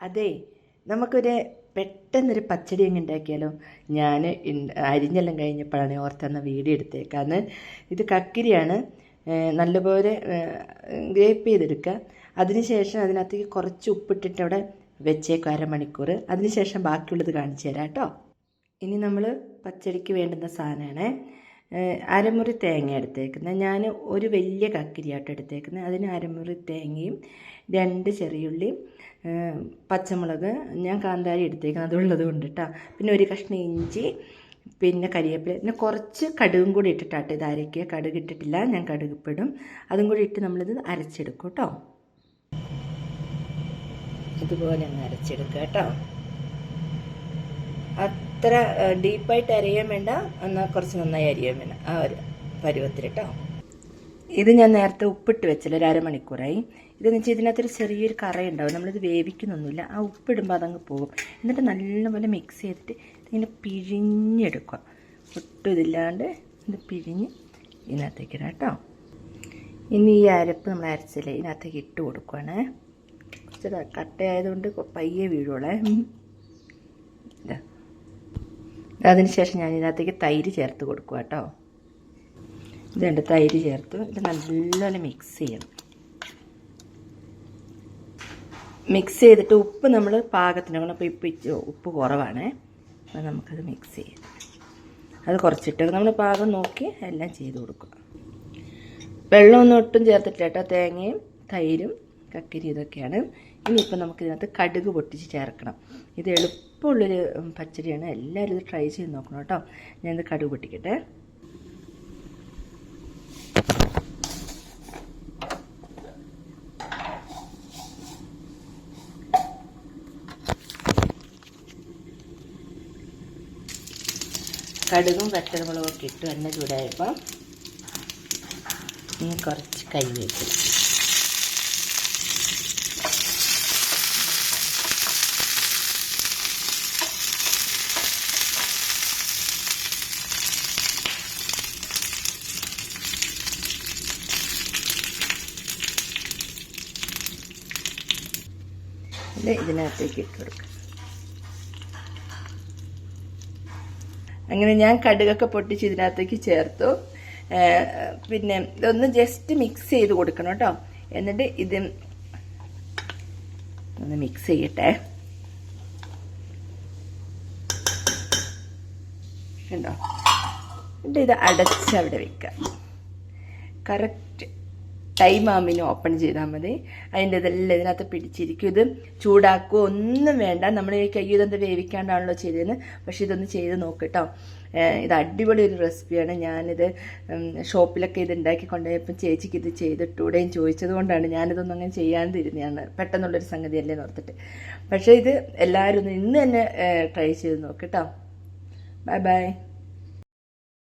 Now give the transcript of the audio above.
അതെ നമുക്കൊരു പെട്ടെന്നൊരു പച്ചടി അങ്ങ് ഉണ്ടാക്കിയാലോ? ഞാൻ അരിഞ്ഞെല്ലാം കഴിഞ്ഞപ്പോഴാണ് ഓർത്തെന്ന വീഡിയോ എടുത്തേക്കാന്ന്. ഇത് കക്കിരിയാണ്. നല്ലപോലെ ഗ്രേപ്പ് ചെയ്തെടുക്കുക. അതിനുശേഷം അതിനകത്തേക്ക് കുറച്ച് ഉപ്പിട്ടിട്ട് അവിടെ വെച്ചേക്കും അരമണിക്കൂർ അതിനുശേഷം ബാക്കിയുള്ളത് കാണിച്ചു തരാം കേട്ടോ. ഇനി നമ്മൾ പച്ചടിക്ക് വേണ്ടുന്ന സാധനമാണ്. അരമുറി തേങ്ങ എടുത്തേക്കുന്നത്. ഞാൻ ഒരു വലിയ കക്കിരിയാട്ട് എടുത്തേക്കുന്നത്. അതിന് അരമുറി തേങ്ങയും രണ്ട് ചെറിയുള്ളിയും പച്ചമുളക് ഞാൻ കാന്താരി എടുത്തേക്കുന്നത്. അതുള്ളത് കൊണ്ട് കേട്ടോ പിന്നെ ഒരു കഷ്ണം ഇഞ്ചി പിന്നെ കരിവേപ്പില പിന്നെ കുറച്ച് കടുകും കൂടി ഇട്ടിട്ടാട്ട് ഇത് അരയ്ക്കുക. കടുക് ഇട്ടിട്ടില്ല. ഞാൻ കടുക് ഇപ്പിടും അതും കൂടി ഇട്ട് നമ്മളിത് അരച്ചെടുക്കും കേട്ടോ. ഇതുപോലെ അങ്ങ് അരച്ചെടുക്കുക കേട്ടോ. അത്ര ഡീപ്പായിട്ട് അരിയാൻ വേണ്ട. എന്നാൽ കുറച്ച് നന്നായി അരിയാൻ വേണം ആ ഒരു പരുവത്തിൽ കേട്ടോ ഇത് ഞാൻ നേരത്തെ ഉപ്പിട്ട് വെച്ചില്ല ഒരു അരമണിക്കൂറായി. ഇതെന്ന് വെച്ചാൽ ഇതിനകത്തൊരു ചെറിയൊരു കറയുണ്ടാവും. നമ്മളിത് വേവിക്കുന്നൊന്നുമില്ല. ആ ഉപ്പിടുമ്പോൾ അതങ്ങ് പോകും. എന്നിട്ട് നല്ലപോലെ മിക്സ് ചെയ്തിട്ട് ഇങ്ങനെ പിഴിഞ്ഞെടുക്കുക. ഒട്ടും ഇതില്ലാണ്ട് ഇത് പിഴിഞ്ഞ് ഇതിനകത്തേക്ക് ഇടാം കേട്ടോ. ഇനി ഈ അരപ്പ് നമ്മൾ അരച്ചില്ലേ ഇതിനകത്തേക്ക് ഇട്ട് കൊടുക്കുവാണേ. കുറച്ച് കട്ടയായതുകൊണ്ട് പയ്യെ വീഴുവോളേ. ഇതാ അതിനുശേഷം ഞാൻ ഇതിനകത്തേക്ക് തൈര് ചേർത്ത് കൊടുക്കുക കേട്ടോ. ഇതുണ്ട് തൈര് ചേർത്ത് ഇത് നല്ലപോലെ മിക്സ് ചെയ്യണം. മിക്സ് ചെയ്തിട്ട് ഉപ്പ് നമ്മൾ പാകത്തിന് അപ്പോൾ ഇപ്പം ഉപ്പ് കുറവാണേ. അപ്പോൾ നമുക്കത് മിക്സ് ചെയ്യാം. അത് കുറച്ചിട്ട് നമ്മൾ പാകം നോക്കി എല്ലാം ചെയ്ത് കൊടുക്കുക. വെള്ളമൊന്നും ഒട്ടും ചേർത്തിട്ടില്ല കേട്ടോ. തേങ്ങയും തൈരും കക്കിരി ഇതൊക്കെയാണ്. ഇനിയിപ്പോൾ നമുക്ക് ഇതിനകത്ത് കടുക് പൊട്ടിച്ച് ചേർക്കണം. ഇത് എളുപ്പമുള്ളൊരു പച്ചടിയാണ്. എല്ലാവരും ഇത് ട്രൈ ചെയ്ത് നോക്കണം കേട്ടോ. ഞാനിത് കടുക് പൊട്ടിക്കട്ടെ. കടുകും പച്ചമുളകും ഒക്കെ ഇട്ട് എണ്ണ ചൂടായപ്പോൾ ഇനി കുറച്ച് കരിവേപ്പില ഇത് ഇതിനകത്തേക്ക് ഇട്ട് കൊടുക്കുക അങ്ങനെ ഞാൻ കടുകൊക്കെ പൊട്ടിച്ച് ഇതിനകത്തേക്ക് ചേർത്തു. പിന്നെ ഇതൊന്ന് ജസ്റ്റ് മിക്സ് ചെയ്ത് കൊടുക്കണം കേട്ടോ. എന്നിട്ട് ഇത് ഒന്ന് മിക്സ് ചെയ്യട്ടെ. ഉണ്ടോ എന്നിട്ട് ഇത് അടച്ച് അവിടെ വെക്കാം. കറക്റ്റ് ടൈം ആകുമ്പോൾ ഓപ്പൺ ചെയ്താൽ മതി. അതിന്റെ ഇതെല്ലാം ഇതിനകത്ത് പിടിച്ചിരിക്കും. ഇത് ചൂടാക്കുകയോ ഒന്നും വേണ്ട. നമ്മൾ ഈ കൈ ഇതെന്ത് വേവിക്കാണ്ടാണല്ലോ ചെയ്തതെന്ന് പക്ഷേ ഇതൊന്ന് ചെയ്ത് നോക്കിട്ടോ. ഇത് അടിപൊളി ഒരു റെസിപ്പിയാണ്. ഞാനിത് ഷോപ്പിലൊക്കെ ഇത് ഉണ്ടാക്കി കൊണ്ടുപോയപ്പം ചേച്ചിക്ക് ഇത് ചെയ്തിട്ടൂടെയും ചോദിച്ചത് കൊണ്ടാണ് ഞാനിതൊന്നും അങ്ങനെ ചെയ്യാണ്ടിരുന്നതാണ് പെട്ടെന്നുള്ളൊരു സംഗതിയല്ലേ ഓർത്തിട്ട്. പക്ഷേ ഇത് എല്ലാവരും ഒന്ന് ഇന്ന് തന്നെ ട്രൈ ചെയ്ത് നോക്കിട്ടോ ബൈ ബൈ.